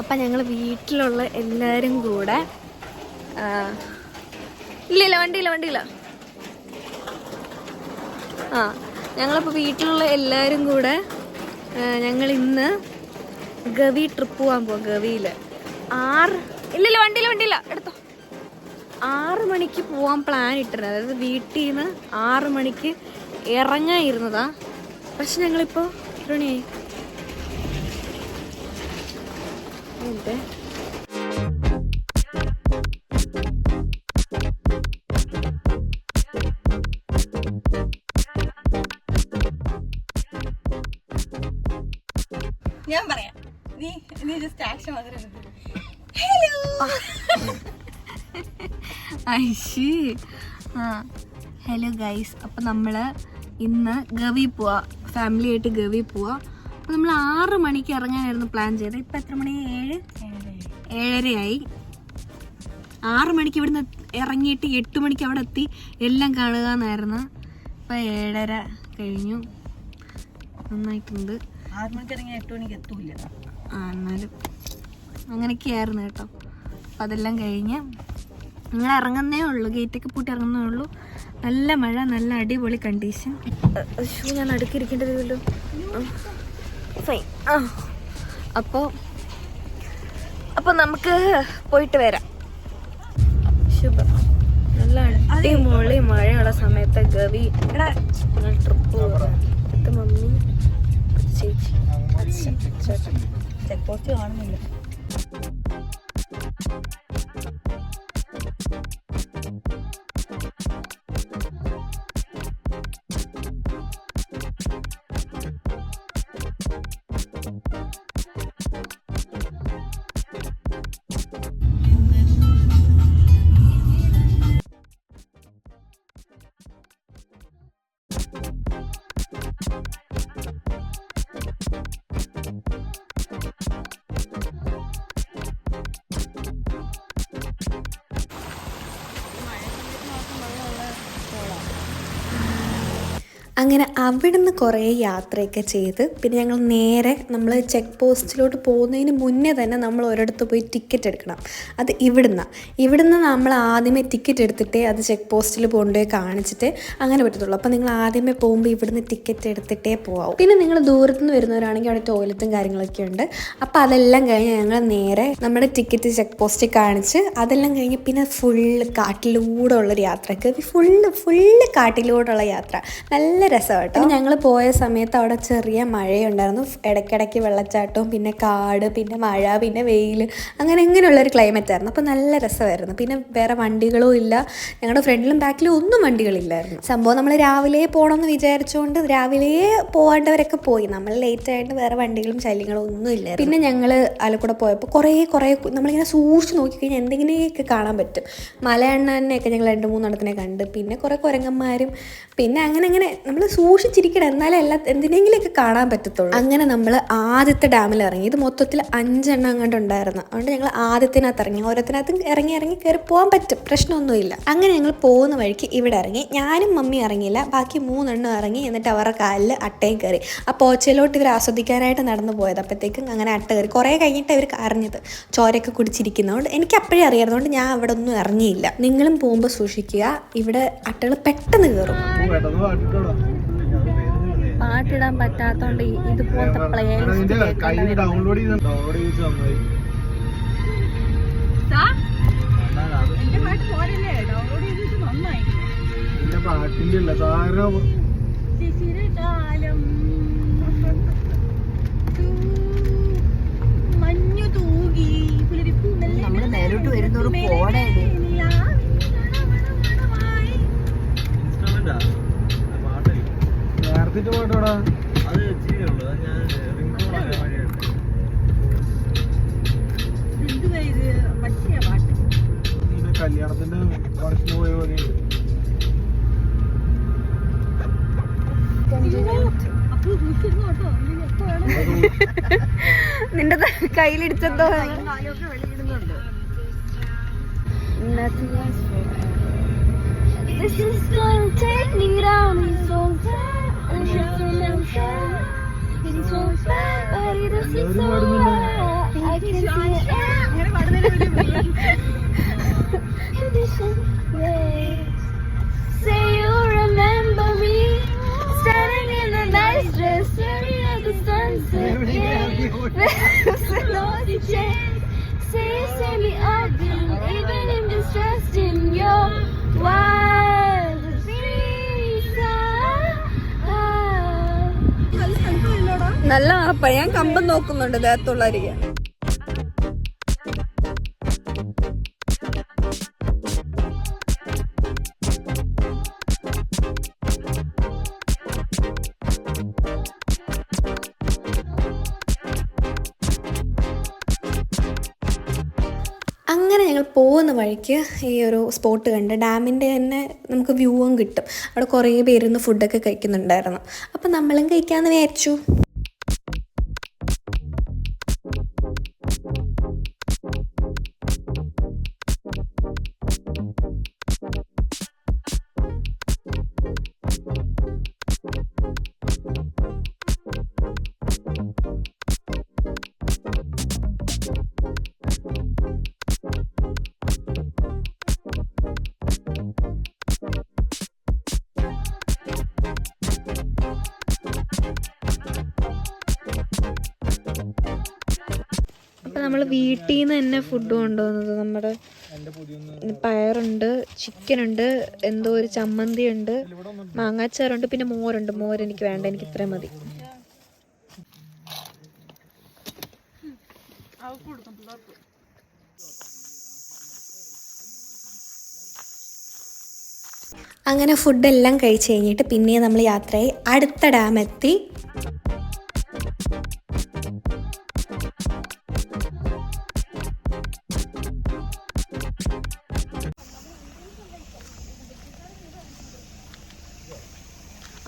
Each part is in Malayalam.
അപ്പം ഞങ്ങൾ വീട്ടിലുള്ള എല്ലാവരും കൂടെ ഇല്ലില്ല വണ്ടിയില്ല വണ്ടിയില്ല. ആ ഞങ്ങളിപ്പോൾ വീട്ടിലുള്ള എല്ലാവരും കൂടെ ഞങ്ങൾ ഇന്ന് ഗവി ട്രിപ്പ് പോകാൻ പോവാം ഗവിയിൽ ആറ് ഇല്ലില്ല വണ്ടിയില്ല വണ്ടിയില്ല എടുത്തോ. ആറ് മണിക്ക് പോകാൻ പ്ലാൻ ഇട്ടിരുന്നത്. അതായത് വീട്ടിൽ നിന്ന് ആറ് മണിക്ക് ഇറങ്ങായിരുന്നതാ. പക്ഷെ ഞങ്ങളിപ്പോൾ എത്ര മണിയായി? മിനിറ്റ്. ഞാൻ പറയാം. നീ നീ ജസ്റ്റ് ആക്ഷൻ മാത്രം ഹലോ ഐഷി ആ ഹലോ ഗൈസ് അപ്പം നമ്മൾ ഇന്ന് ഗവി പോവാ. ഫാമിലി ആയിട്ട് ഗവി പോവാ. അപ്പം നമ്മൾ ആറ് മണിക്ക് ഇറങ്ങാനായിരുന്നു പ്ലാൻ ചെയ്തത്. ഇപ്പൊ എത്ര മണി? ഏഴ്? ഏഴരയായി. ആറ് മണിക്ക് ഇവിടുന്ന് ഇറങ്ങിയിട്ട് എട്ട് മണിക്ക് അവിടെ എത്തി. എല്ലാം കാണുക എന്നായിരുന്നു ഇപ്പം ഏഴര കഴിഞ്ഞു. നന്നായിട്ടുണ്ട്. ആറ് മണിക്ക് ഇറങ്ങി എട്ട് മണിക്ക് എത്തൂല ആ എന്നാലും അങ്ങനെയൊക്കെയായിരുന്നു കേട്ടോ. അപ്പം അതെല്ലാം കഴിഞ്ഞ് നിങ്ങൾ ഇറങ്ങുന്നേ ഉള്ളൂ. ഗേറ്റൊക്കെ പൂട്ടി ഇറങ്ങുന്നേ ഉള്ളൂ. നല്ല മഴ നല്ല അടിപൊളി കണ്ടീഷൻ ഷൂ ഞാൻ അടുക്കിരിക്കേണ്ടതല്ലോ ഫൈൻ ആ. അപ്പോൾ അപ്പോൾ നമുക്ക് പോയിട്ട് വരാം. ശുഭം. നല്ല അടിപൊളി മഴയുള്ള സമയത്ത് ഗവി ട്രിപ്പ് ഇത് മമ്മി ചേച്ചി. അച്ഛൻ. ചേട്ടൻ ചെക്ക് പോസ്റ്റ് കാണുന്നില്ല. അങ്ങനെ അവിടുന്ന് കുറേ യാത്രയൊക്കെ ചെയ്ത് പിന്നെ ഞങ്ങൾ നേരെ നമ്മൾ ചെക്ക് പോസ്റ്റിലോട്ട് പോകുന്നതിന് മുന്നേ തന്നെ നമ്മൾ ഒരിടത്ത് പോയി ടിക്കറ്റ് എടുക്കണം. അത് ഇവിടുന്ന്. ഇവിടുന്ന് നമ്മൾ ആദ്യമേ ടിക്കറ്റ് എടുത്തിട്ടേ അത് ചെക്ക് പോസ്റ്റിൽ കൊണ്ടുപോയി കാണിച്ചിട്ട് അങ്ങനെ പറ്റത്തുള്ളൂ. അപ്പോൾ നിങ്ങൾ ആദ്യമേ പോകുമ്പോൾ ഇവിടുന്ന് ടിക്കറ്റ് എടുത്തിട്ടേ പോകാവൂ പിന്നെ നിങ്ങൾ ദൂരത്തു നിന്ന് വരുന്നവരാണെങ്കിൽ അവിടെ ടോയ്ലറ്റും കാര്യങ്ങളൊക്കെ ഉണ്ട്. അപ്പോൾ അതെല്ലാം കഴിഞ്ഞ് ഞങ്ങൾ നേരെ നമ്മുടെ ടിക്കറ്റ് ചെക്ക് പോസ്റ്റിൽ കാണിച്ച് അതെല്ലാം കഴിഞ്ഞ് പിന്നെ ഫുള്ള് കാട്ടിലൂടെ ഉള്ളൊരു യാത്രയ്ക്ക്. ഫുള്ള് ഫുള്ള് കാട്ടിലൂടെയുള്ള യാത്ര. നല്ല രസമാണ് കേട്ടോ ഞങ്ങൾ പോയ സമയത്ത് അവിടെ ചെറിയ മഴയുണ്ടായിരുന്നു. ഇടയ്ക്കിടയ്ക്ക് വെള്ളച്ചാട്ടവും പിന്നെ കാട് പിന്നെ മഴ പിന്നെ വെയിൽ അങ്ങനെ ഇങ്ങനെയുള്ളൊരു ക്ലൈമറ്റ് ആയിരുന്നു. അപ്പോൾ നല്ല രസമായിരുന്നു. പിന്നെ വേറെ വണ്ടികളും ഇല്ല. ഞങ്ങളുടെ ഫ്രണ്ടിലും ബാക്കിലും ഒന്നും വണ്ടികളില്ലായിരുന്നു. സംഭവം നമ്മൾ രാവിലെ പോകണമെന്ന് വിചാരിച്ചുകൊണ്ട് രാവിലെ പോകേണ്ടവരൊക്കെ പോയി. നമ്മൾ ലേറ്റ് ആയിട്ട് വേറെ വണ്ടികളും ശല്യങ്ങളും ഒന്നും ഇല്ല പിന്നെ ഞങ്ങൾ ആലക്കുട പോയപ്പോൾ കുറേ കുറേ നമ്മളിങ്ങനെ സൂക്ഷിച്ച് നോക്കിക്കഴിഞ്ഞാൽ എന്തെങ്കിലുമൊക്കെ കാണാൻ പറ്റും. മലയണ്ണനെയൊക്കെ ഞങ്ങൾ രണ്ട് മൂന്നെണ്ണത്തിനെ കണ്ട്. പിന്നെ കുറേ കുരങ്ങന്മാരും പിന്നെ അങ്ങനെ അങ്ങനെ നമ്മൾ സൂക്ഷിച്ചിരിക്കണം. എന്നാലേ എല്ലാ എന്തിനെങ്കിലുമൊക്കെ കാണാൻ പറ്റത്തുള്ളൂ. അങ്ങനെ നമ്മൾ ആദ്യത്തെ ഡാമിൽ ഇറങ്ങി. ഇത് മൊത്തത്തിൽ അഞ്ചെണ്ണം അങ്ങോട്ട് ഉണ്ടായിരുന്നു. അതുകൊണ്ട് ഞങ്ങൾ ആദ്യത്തിനകത്ത് ഇറങ്ങി. ഓരോത്തിനകത്തും ഇറങ്ങി ഇറങ്ങി കയറി പോകാൻ പറ്റും. പ്രശ്നമൊന്നുമില്ല. അങ്ങനെ ഞങ്ങൾ പോകുന്ന വഴിക്ക് ഇവിടെ ഇറങ്ങി. ഞാനും മമ്മി ഇറങ്ങിയില്ല. ബാക്കി മൂന്നെണ്ണം ഇറങ്ങി. എന്നിട്ട് അവരുടെ കാലിൽ അട്ടയും കയറി. ആ പോച്ചയിലോട്ട് ഇവർ ആസ്വദിക്കാനായിട്ട് നടന്നു പോയത്. അപ്പോഴത്തേക്കും അങ്ങനെ അട്ട കയറി. കുറേ കഴിഞ്ഞിട്ട് ഇവർ അറിഞ്ഞത് ചോരയൊക്കെ കുടിച്ചിരിക്കുന്നതുകൊണ്ട് എനിക്ക് അപ്പോഴേ അറിയാവുന്നതുകൊണ്ട് ഞാൻ അവിടെ ഒന്നും ഇറങ്ങിയില്ല. നിങ്ങളും പോകുമ്പോൾ സൂക്ഷിക്കുക. ഇവിടെ അട്ടകൾ പെട്ടെന്ന് കയറും പാട്ടിടാൻ പറ്റാത്തോണ്ട് ഇതുപോലത്തെ പ്ലേലിസ്റ്റ്. ഡൗൺലോഡ് പാട്ടിന്റെ ശിശിരകാലം. മഞ്ഞു തൂകി നമ്മൾ മേലോട്ട് മണമണമണമായി. നേരത്തെ പാട്ടോടാ എന്തുവാ ഇത് ഞാൻ പാട്ട്. കല്യാണത്തിന്റെ ഫംഗ്ഷന് പോയ നിന്റെ കയ്യിലിടിച്ചെന്തോ. This is gonna take me down so bad, Say you remember Say me again, even in distress in your wild. നല്ല ആപ്പ. ഞാൻ കമ്പം നോക്കുന്നുണ്ട് ദേഹത്തുള്ള അരികെ അങ്ങനെ ഞങ്ങൾ പോകുന്ന വഴിക്ക് ഈ ഒരു സ്പോട്ട് കണ്ട് ഡാമിന്റെ തന്നെ നമുക്ക് വ്യൂവും കിട്ടും. അവിടെ കുറേ പേരിന്ന് ഫുഡൊക്കെ കഴിക്കുന്നുണ്ടായിരുന്നു. അപ്പം നമ്മളും കഴിക്കാമെന്ന് വിചാരിച്ചു. നമ്മൾ വീട്ടിൽ നിന്ന് തന്നെ ഫുഡ് കൊണ്ടുവന്നത്. നമ്മുടെ പയറുണ്ട് ചിക്കൻ ഉണ്ട് എന്തോ ഒരു ചമ്മന്തി ഉണ്ട് മാങ്ങാച്ചാറുണ്ട് പിന്നെ മോരുണ്ട്. മോര് എനിക്ക് വേണ്ട എനിക്ക് ഇത്രയും മതി. അങ്ങനെ ഫുഡെല്ലാം കഴിച്ച് കഴിഞ്ഞിട്ട് പിന്നെ നമ്മൾ യാത്രയായി. അടുത്ത ഡാം എത്തി.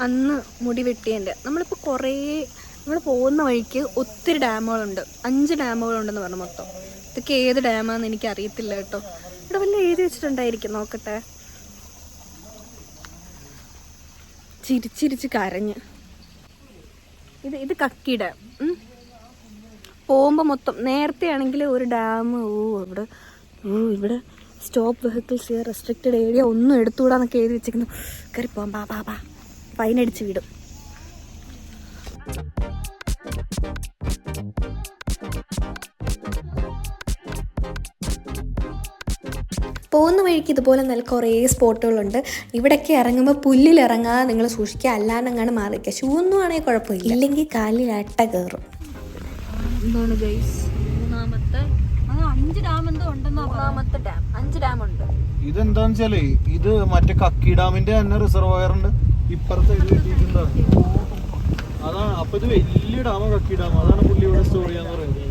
അന്ന് മുടി വെട്ടിയതിന്റെ. നമ്മളിപ്പോൾ കുറേ നമ്മൾ പോകുന്ന വഴിക്ക് ഒത്തിരി ഡാമുകളുണ്ട്. അഞ്ച് ഡാമുകളുണ്ടെന്ന് പറഞ്ഞു മൊത്തം. ഇതൊക്കെ ഏത് ഡാമാണെന്ന് എനിക്ക് അറിയത്തില്ല കേട്ടോ. ഇവിടെ വല്ല എഴുതി വെച്ചിട്ടുണ്ടായിരിക്കും നോക്കട്ടെ. ചിരിച്ചിരിച്ച് കരഞ്ഞ്. ഇത് ഇത് കക്കി ഡാം. പോകുമ്പോൾ മൊത്തം നേരത്തെ ആണെങ്കിൽ ഒരു ഡാം ഓ അവിടെ ഓ ഇവിടെ സ്റ്റോപ്പ് വെഹിക്കിൾസ് റെസ്ട്രിക്റ്റഡ് ഏരിയ ഒന്നും എടുത്തുകൂടാന്നൊക്കെ എഴുതി വെച്ചിരിക്കുന്നു കയറി പോകാം ബാ ബാ ബാ. ഫൈൻ അടിച്ച് വിടും. പോകുന്ന വഴിക്ക് ഇതുപോലെ നല്ല കുറേ സ്പോട്ടുകളുണ്ട്. ഇവിടെയൊക്കെ ഇറങ്ങുമ്പോൾ പുല്ലിൽ ഇറങ്ങാതെ നിങ്ങൾ സൂക്ഷിക്കുക. അല്ലാന്നങ്ങാണ് മാറിക്കുക ഷൂ ഒന്നും ആണെങ്കിൽ കുഴപ്പമില്ല. ഇല്ലെങ്കിൽ കാലിൽ അട്ട കയറും. എന്താണ് ഗൈസ്? മൂന്നാമത്തെ അഞ്ച് ഡാം എന്തോ ഉണ്ടെന്നാ മൂന്നാമത്തെ ഡാം. അഞ്ച് ഡാം ഉണ്ട്. ഇതെന്താന്ന് വെച്ചാലേ ഇത് മറ്റേ കക്കി ഡാമിന്റെ തന്നെ റിസർവയർ ഉണ്ട്. ഇപ്പുറത്തെ ഇത് അതാണ് അപ്പൊ ഇത് വലിയ ഡാമ കക്കി ഡാം അതാണ് പുള്ളി ഇവിടെ എന്ന് പറയുന്നത്.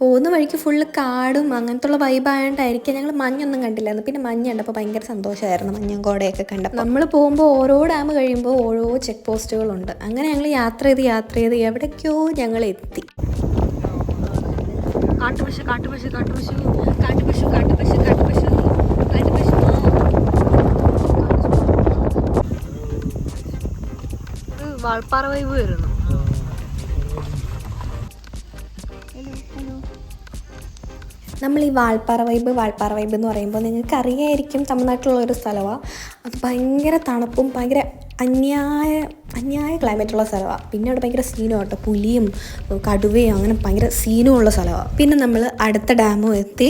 പോകുന്ന വഴിക്ക് ഫുള്ള് കാടും അങ്ങനത്തുള്ള വൈബായോണ്ടായിരിക്കും ഞങ്ങൾ മഞ്ഞൊന്നും കണ്ടില്ലായിരുന്നു. പിന്നെ മഞ്ഞ കണ്ടപ്പോൾ ഭയങ്കര സന്തോഷമായിരുന്നു മഞ്ഞും കോടയൊക്കെ കണ്ടപ്പോൾ നമ്മൾ പോകുമ്പോൾ ഓരോ ഡാം കഴിയുമ്പോൾ ഓരോ ചെക്ക് പോസ്റ്റുകളുണ്ട് അങ്ങനെ ഞങ്ങൾ യാത്ര ചെയ്ത് യാത്ര ചെയ്ത് എവിടേക്കോ ഞങ്ങൾ എത്തി കാട്ടുപശു കാട്ടുപശു കാട്ടുപശു കാട്ടുപശു കാട്ടുപശു കാട്ടുപശു കാട്ടുപശു ഇത് വാൾപ്പാറ വൈബ് വരുന്നു. നമ്മൾ ഈ വാൾപ്പാറ വൈബ് വാൾപ്പാറ വൈബ് എന്ന് പറയുമ്പോൾ നിങ്ങൾക്ക് അറിയായിരിക്കും തമിഴ്നാട്ടിലുള്ള ഒരു സ്ഥലമാണ്. അത് ഭയങ്കര തണുപ്പും ഭയങ്കര അന്യായ അന്യായ ക്ലൈമറ്റുള്ള സ്ഥലമാണ് പിന്നെ അവിടെ ഭയങ്കര സീനും കേട്ടോ പുലിയും കടുവയും അങ്ങനെ ഭയങ്കര സീനും ഉള്ള സ്ഥലമാണ് പിന്നെ നമ്മൾ അടുത്ത ഡാമും എത്തി.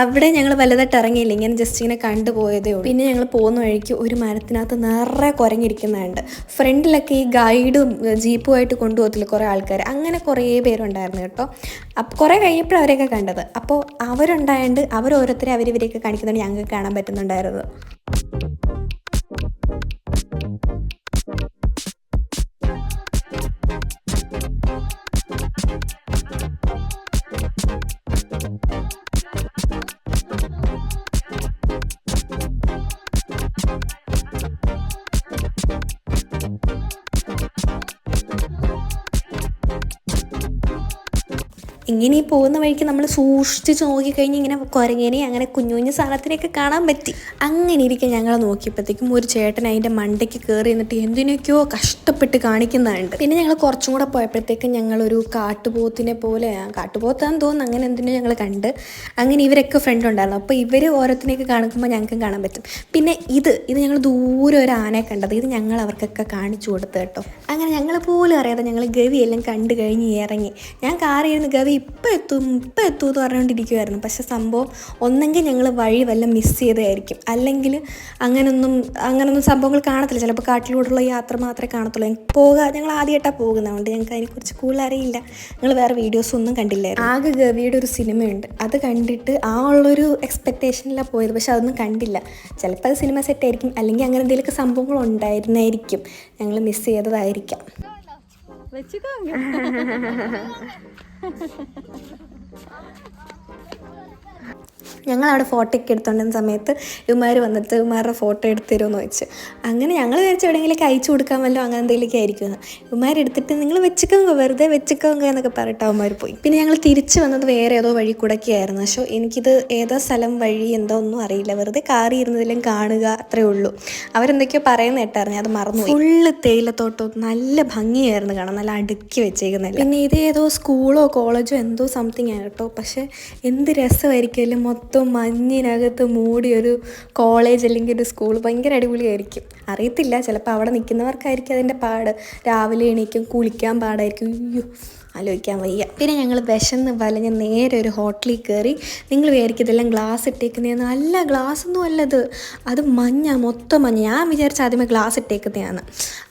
അവിടെ ഞങ്ങൾ വലുതായിട്ട് ഇറങ്ങിയില്ല. ഇങ്ങനെ ജസ്റ്റ് ഇങ്ങനെ കണ്ടുപോയതേ ഉള്ളൂ. പിന്നെ ഞങ്ങൾ പോകുന്ന വഴിക്ക് ഒരു മരത്തിനകത്ത് നിറയെ കുരങ്ങിരിക്കുന്നുണ്ട് ഫ്രണ്ടിലൊക്കെ ഈ ഗൈഡും ജീപ്പുമായിട്ട് കൊണ്ടുപോകത്തില്ല കുറേ ആൾക്കാർ അങ്ങനെ കുറേ പേരുണ്ടായിരുന്നു കേട്ടോ. അപ്പോൾ കുറേ കഴിഞ്ഞപ്പോഴാണ് അവരെയൊക്കെ കണ്ടത്. അപ്പോൾ അവരുണ്ടായതുകൊണ്ട് അവർ ഓരോരുത്തരെ അവരിവരെയൊക്കെ കാണിക്കുന്നുണ്ട് ഞങ്ങൾക്ക് കാണാൻ പറ്റുന്നുണ്ടായിരുന്നു. ഈ പോകുന്ന വഴിക്ക് നമ്മൾ സൂക്ഷിച്ച് നോക്കിക്കഴിഞ്ഞ് ഇങ്ങനെ കുരങ്ങിനെ അങ്ങനെ കുഞ്ഞു കുഞ്ഞു സാധനത്തിനെയൊക്കെ കാണാൻ പറ്റി. അങ്ങനെ ഇരിക്കെ ഞങ്ങൾ നോക്കിയപ്പോഴത്തേക്കും ഒരു ചേട്ടൻ അതിന്റെ മണ്ടയ്ക്ക് കയറി നിന്നിട്ട് എന്തിനൊക്കെയോ കഷ്ടപ്പെട്ട് കാണിക്കുന്നതുണ്ട് പിന്നെ ഞങ്ങൾ കുറച്ചും കൂടെ പോയപ്പോഴത്തേക്കും ഞങ്ങളൊരു കാട്ടുപോത്തിനെ പോലെ കാട്ടുപോത്താന്ന് തോന്നുന്നു അങ്ങനെ എന്തിനോ ഞങ്ങൾ കണ്ട്. അങ്ങനെ ഇവരൊക്കെ ഫ്രണ്ട് ഉണ്ടായിരുന്നു. അപ്പോൾ ഇവർ ഓരോത്തിനെയൊക്കെ കാണിക്കുമ്പോൾ ഞങ്ങൾക്കും കാണാൻ പറ്റും. പിന്നെ ഇത് ഇത് ഞങ്ങൾ ദൂരെ ഒരു ആനയെ കണ്ടത്. ഇത് ഞങ്ങൾ അവർക്കൊക്കെ കാണിച്ചു കൊടുത്തു കേട്ടോ. അങ്ങനെ ഞങ്ങൾ പോലും അറിയാതെ ഞങ്ങൾ ഗവി എല്ലാം കണ്ടു കഴിഞ്ഞ് ഇറങ്ങി. ഞാൻ കാറിയിരുന്ന് ഗവി ഇപ്പം എത്തും ഇപ്പം എത്തും എന്ന് പറഞ്ഞുകൊണ്ടിരിക്കുമായിരുന്നു പക്ഷേ സംഭവം ഒന്നെങ്കിൽ ഞങ്ങൾ വഴി വല്ല മിസ് ചെയ്തതായിരിക്കും. അല്ലെങ്കിൽ അങ്ങനൊന്നും അങ്ങനൊന്നും സംഭവങ്ങൾ കാണത്തില്ല. ചിലപ്പോൾ കാട്ടിലൂടെയുള്ള യാത്ര മാത്രമേ കാണത്തുള്ളൂ. പോകാൻ ഞങ്ങൾ ആദ്യമായിട്ടാണ് പോകുന്നതുകൊണ്ട് ഞങ്ങൾക്ക് അതിനെക്കുറിച്ച് കൂടുതൽ അറിയില്ല. ഞങ്ങൾ വേറെ വീഡിയോസ് ഒന്നും കണ്ടില്ലായിരുന്നു. ആകെ ഗവിയുടെ ഒരു സിനിമയുണ്ട്. അത് കണ്ടിട്ട് ആ ഉള്ളൊരു എക്സ്പെക്റ്റേഷനിലാണ് പോയത്. പക്ഷെ അതൊന്നും കണ്ടില്ല. ചിലപ്പോൾ അത് സിനിമ സെറ്റ് ആയിരിക്കും. അല്ലെങ്കിൽ അങ്ങനെ എന്തെങ്കിലുമൊക്കെ സംഭവങ്ങൾ ഉണ്ടായിരുന്നായിരിക്കും. ഞങ്ങൾ മിസ് ചെയ്തതായിരിക്കാം. വെച്ചിക്കോ ഞങ്ങൾ അവിടെ ഫോട്ടോ ഒക്കെ എടുത്തോണ്ടിരുന്ന സമയത്ത് ഇവന്മാർ വന്നിട്ട് ഇവന്മാരുടെ ഫോട്ടോ എടുത്ത് തരുമെന്ന് വെച്ച് അങ്ങനെ ഞങ്ങൾ വിചാരിച്ചു എവിടെയെങ്കിലൊക്കെ അയച്ചു കൊടുക്കാമല്ലോ അങ്ങനെ എന്തെങ്കിലുമൊക്കെ ആയിരിക്കും ഇവന്മാർ എടുത്തിട്ട് നിങ്ങൾ വെച്ചിക്കോങ്ക വെറുതെ വെച്ചിക്കോങ്ക എന്നൊക്കെ പറഞ്ഞിട്ട് അവന്മാർ പോയി. പിന്നെ ഞങ്ങൾ തിരിച്ചു വന്നത് വേറെ ഏതോ വഴി കൂടെയൊക്കെ ആയിരുന്നു. പക്ഷേ എനിക്കിത് ഏതോ സ്ഥലം വഴി എന്തോ ഒന്നും അറിയില്ല. വെറുതെ കാറി ഇരുന്നതിലും കാണുക അത്രേ ഉള്ളൂ. അവരെന്തൊക്കെയോ പറയുന്ന കേട്ടായിരുന്നു അത് മറന്നു ഫുള്ള് തേയിലത്തോട്ടവും നല്ല ഭംഗിയായിരുന്നു കാണാൻ. നല്ല അടുക്കി വെച്ചേക്കുന്നില്ല പിന്നെ ഇത് ഏതോ സ്കൂളോ കോളേജോ എന്തോ സംതിങ് ആണ് കേട്ടോ. പക്ഷേ എന്ത് രസമായിരിക്കും മൊത്തം മഞ്ഞിനകത്ത് മൂടിയൊരു കോളേജ് അല്ലെങ്കിൽ ഒരു സ്കൂൾ ഭയങ്കര അടിപൊളിയായിരിക്കും. അറിയത്തില്ല ചിലപ്പോൾ അവിടെ നിൽക്കുന്നവർക്കായിരിക്കും അതിന്റെ പാട്. രാവിലെ എണീക്കും കുളിക്കാൻ പാടായിരിക്കും. അയ്യോ ആലോചിക്കാൻ വയ്യ. പിന്നെ ഞങ്ങൾ വിശന്ന് വലഞ്ഞ് നേരെ ഒരു ഹോട്ടലിൽ കയറി. നിങ്ങൾ വിചാരിക്കും ഇതെല്ലാം ഗ്ലാസ് ഇട്ടേക്കുന്നതെന്ന് അല്ല ഗ്ലാസ് ഒന്നും അല്ലത്. അത് മഞ്ഞ മൊത്തം മഞ്ഞ. ഞാൻ വിചാരിച്ച ആദ്യമേ ഗ്ലാസ് ഇട്ടേക്കുന്നതാണ്.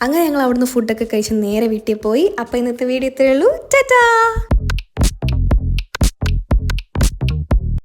അങ്ങനെ ഞങ്ങൾ അവിടുന്ന് ഫുഡൊക്കെ കഴിച്ച് നേരെ വീട്ടിൽ പോയി. അപ്പോൾ ഇന്നത്തെ വീഡിയോ ഇത്രയേ ഉള്ളൂ. ടാറ്റാ